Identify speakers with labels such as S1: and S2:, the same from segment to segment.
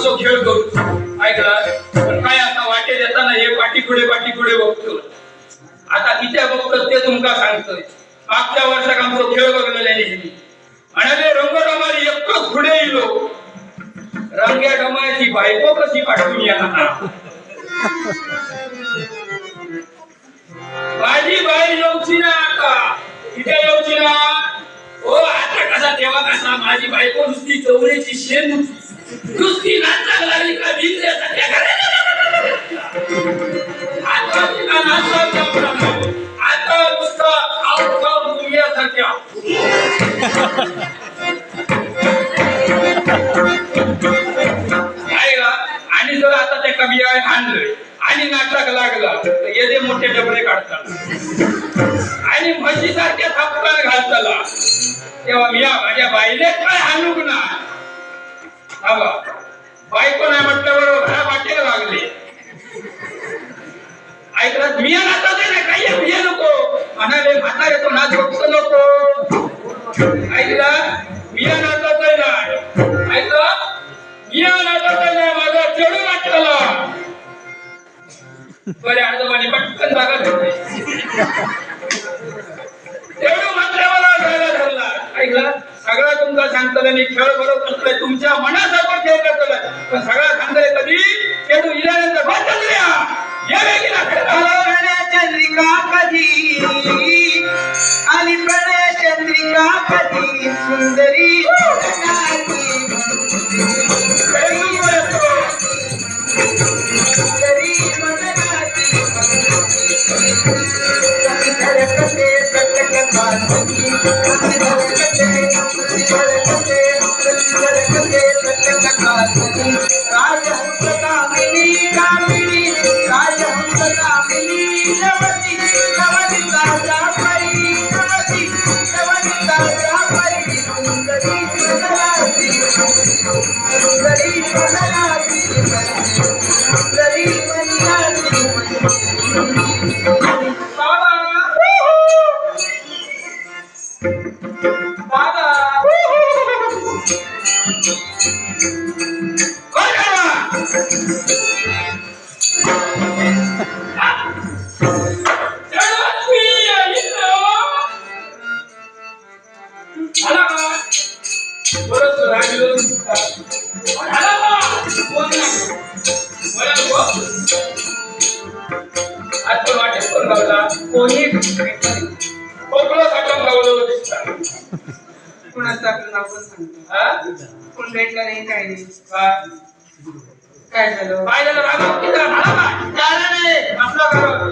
S1: आमचो खेळ करू. ऐकला? पण काय आता वाटे देताना हे पाठी पुढे पाठी पुढे बघतो. आता किती बघतो ते तुमका सांगतोय. मागच्या वर्षाक आमचो खेळ बघलेले नेहमी. म्हणाले रंगडमारी एकटोच पुढे येलो. रंग्या डमायची बायको कशी पाठवून येणार? माझी बाई येऊची ना आता. इथे येऊची ना. ओ आता कसा तेव्हा कसा? माझी बायको नुसती चवळीची शेण नुसती नुसती नाचायला लागली का भिंगऱ्याचा त्या आता तिला नाचायला जमलं. आता नुसतं आउटसाऊट मुलग्यासारख्या आणि जर आता ते कमी आणलं आणि नाटक लागला तर येते मोठे डबरे काढतात. आणि म्हशीसारख्या थापकार घालताला तेव्हा मी माझ्या बाईले काय आणूक ना बायको नाही म्हटलं बरोबर घरा वाटेला लागले. ऐकलं? मी ना काही मी नको. म्हणाले म्हाता येतो नाच बघतो नको. ऐकलं? मी नाचत आहे ना. ऐकलं? मी नाचत आहे ना माझा चढू वाटला बरे पटकन जागा ठेवली तेवढं मात्र मला ठरला ऐकलं? सगळा तुमचा सांगतलं मी खेळ बरोबर करतोय तुमच्या मनासारखं खेळ करतोय पण सगळा सांगतोय कधी? खेळू इल्यानंतर बंद करूया या वेगळीला खेळ
S2: चंद्रिका कधी? आणि प्रणय चंद्रिका कधी? सुंदरी सुंदरी सुंदरी सुंदराची सुंदरी मननाची
S1: बाबा बाबा कोण बाबा जगत्वी आईनो. झाला कोण कोकळं साठवून गावलं दिसतं.
S2: कुणाचं आपलं नाव पण सांगतो
S1: हा?
S2: कोण भेटलं नाही काय नाही
S1: काय?
S2: काय झालं
S1: काय झालं? किती करा.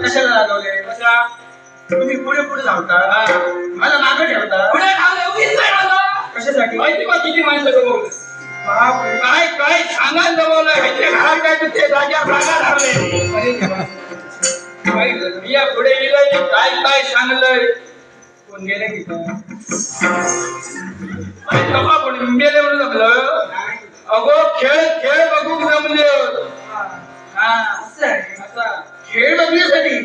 S2: कशाला लागवले
S1: कशा?
S2: तुम्ही पुढे पुढे धावता. मला मागे ठेवता
S1: पुढे.
S2: कशासाठी
S1: माहिती किती माणसं जमवलं? काय काय सांगायला जमवलं? ह्याच्या घरात काय ते जाग्यावर जागा धरले. काय? मी पुढे गेलोय काय काय सांगलंय?
S2: कोण गेले की काय?
S1: कपा कोण मेले म्हणून
S2: नाही.
S1: अगो खेळ खेळ बघून जमले?
S2: आहे. खेळ बघण्यासाठी.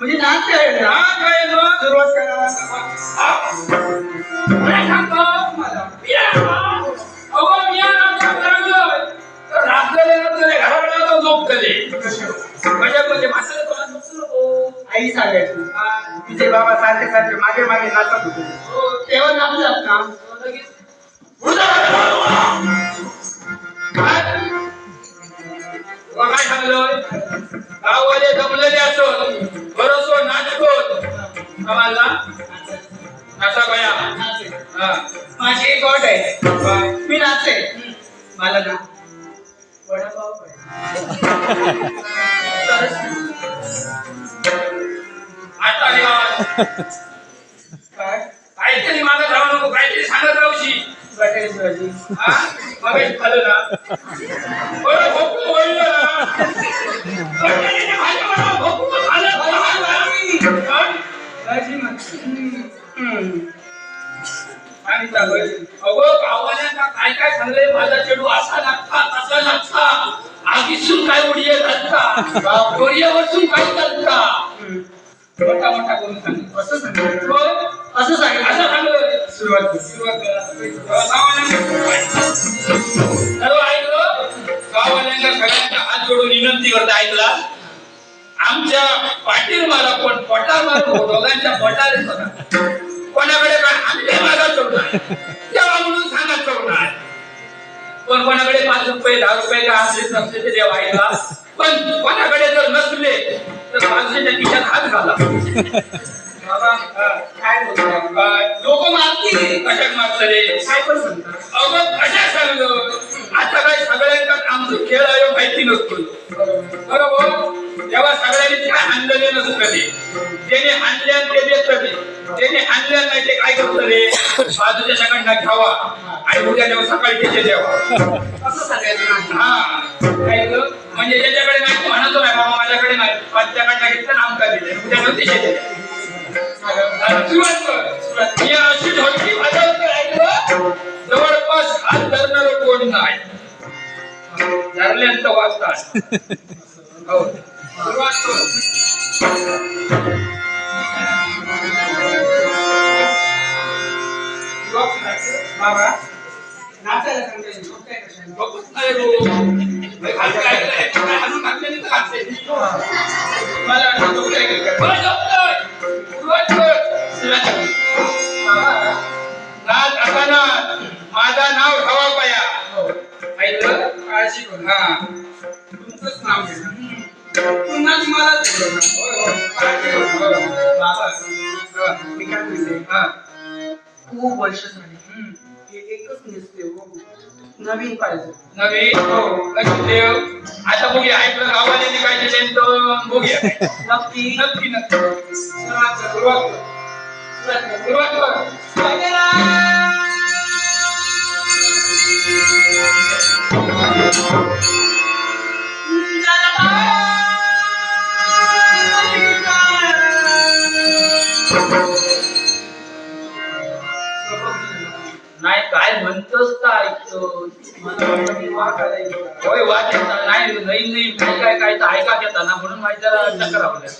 S2: म्हणजे नाच आहे? ना
S1: हा. काय मग
S2: सुरुवात करा
S1: झोपतले. म्हणजे म्हणजे.
S2: आई सांगायची.
S1: हा.
S2: तिचे बाबा सारखे सारखे मागे मागे नाचत होते.
S1: हो,
S2: तेव्हा नाचलात का?
S1: उडा. काय? सांगलोय? गाववाले जमलेले असत. बरोसो नाचकोत. आम्हाला? नाचा हा.
S2: माझी एक अट आहे? मी नाचते. मला ना काय
S1: काहीतरी मागत राहू नको काहीतरी सांगत राहूशी हा? मग ना? बरं ना? अगं काय काय सांगले माझा चेडू असा लागता तसा लागता. आगीसून काय उडी डोरियावरसून काय. मोठा मोठा करून
S2: असं सांगितलं
S1: होय?
S2: असं सांगितलं
S1: असं सांगलं
S2: सुरुवात केली.
S1: सुरुवात करा. गावाल्यांना हॅलो ऐकलं सगळ्यांच्या हात जोडून विनंती करता ऐकला आमच्या पाटील मारा पण पटार मारा दोघांच्या पटार कोणाकडे काय? आमच्या मागा चढणार तेव्हा म्हणून सांगा चढणार पण कोणाकडे पाच रुपये दहा रुपये काय असले नसले ते देवा ऐकला पण कोणाकडे जर नसले तर माणसाच्या खिशात हात घाला. लोक मारतील कशात मारतले
S2: काय पण
S1: अगं कशा सांगलं आता काय सगळ्यांचा आमचं खेळ आहे माहिती नसतो. बरोबर? तेव्हा सगळ्यांनी काय आणलेले नसतं ते. ज्याने आणल्या ते देत ते ज्याने आणल्या नाही ते काय करतं रे? बाजूच्या सगळ्यांना घ्यावा आणि उद्या जेव्हा सकाळी त्याचे द्यावा
S2: असं सांगायचं नाही
S1: हा. ऐकलं? म्हणजे ज्याच्याकडे नाही तो म्हणतो नाही बाबा माझ्याकडे नाही. पाचच्याकडनं घेतलं ना आमका दिले. उद्या मी अशी ढोलकी वाजवतो ऐकलं जवळपास हात धरणार कोण नाही. धरल्यानंतर वाजतात हो. सुरुवात
S2: बाबा नाचायला सांगताय मग काय
S1: बघूच नाही रो. खालचं काय केलं? काय हाणून घातलं नाही तर मला वाटलं काय बरं,
S2: बाबा
S1: नाच माझा नाव ठेवा पाया ऐकलं
S2: काळजी करू
S1: हा
S2: तुमचंच नाव घेणार पुन्हा
S1: तुम्हाला
S2: काळजी करू बाबा मी काय म्हणते
S1: हा.
S2: खूप वर्ष झाली
S1: हम्म.
S2: हे एकच निसते हो नवीन पाहिजे
S1: नव्हे हो लक्ष देव आता बघूया ऐकलं गावाले काय दिले तर बघूया
S2: नक्की
S1: नक्की नक्की
S2: सुरुवात कर.
S1: सुरुवात कर.
S2: सुरुवात कर.
S1: सुरुवात कर नाही काय म्हणतोस का ऐकतो होय वाच येतात नाही नाही नवीन काय काय तर ऐका घेता ना म्हणून माझी जरा चक्कर आवडल्या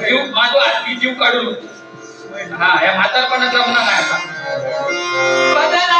S1: जीव माझा आधी जीव काढून हा या म्हातारपणा जमणार नाही आता. बदला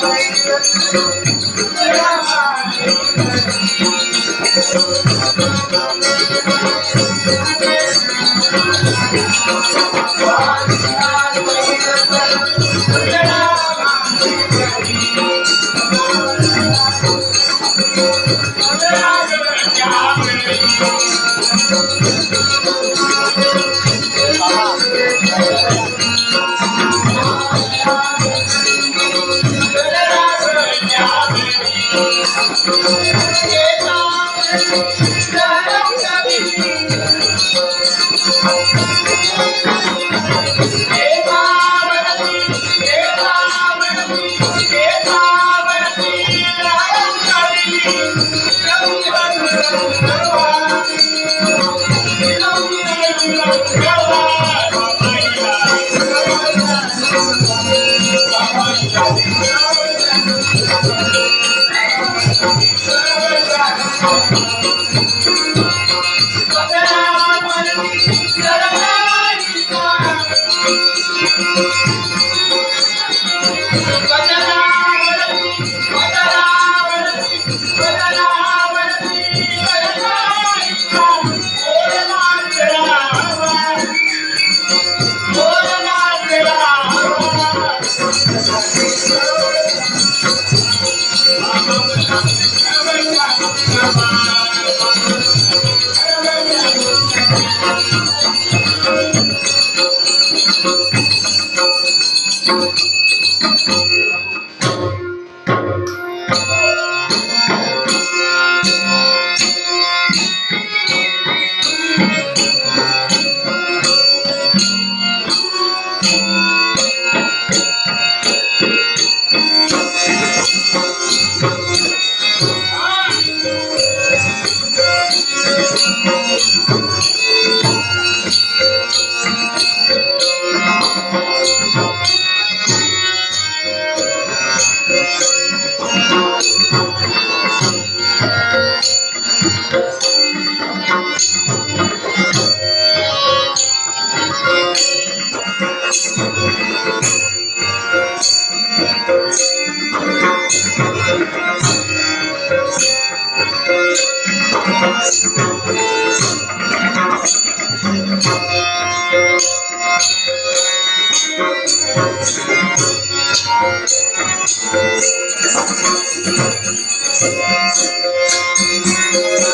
S2: Thank you.
S3: Thank you.
S1: よかった。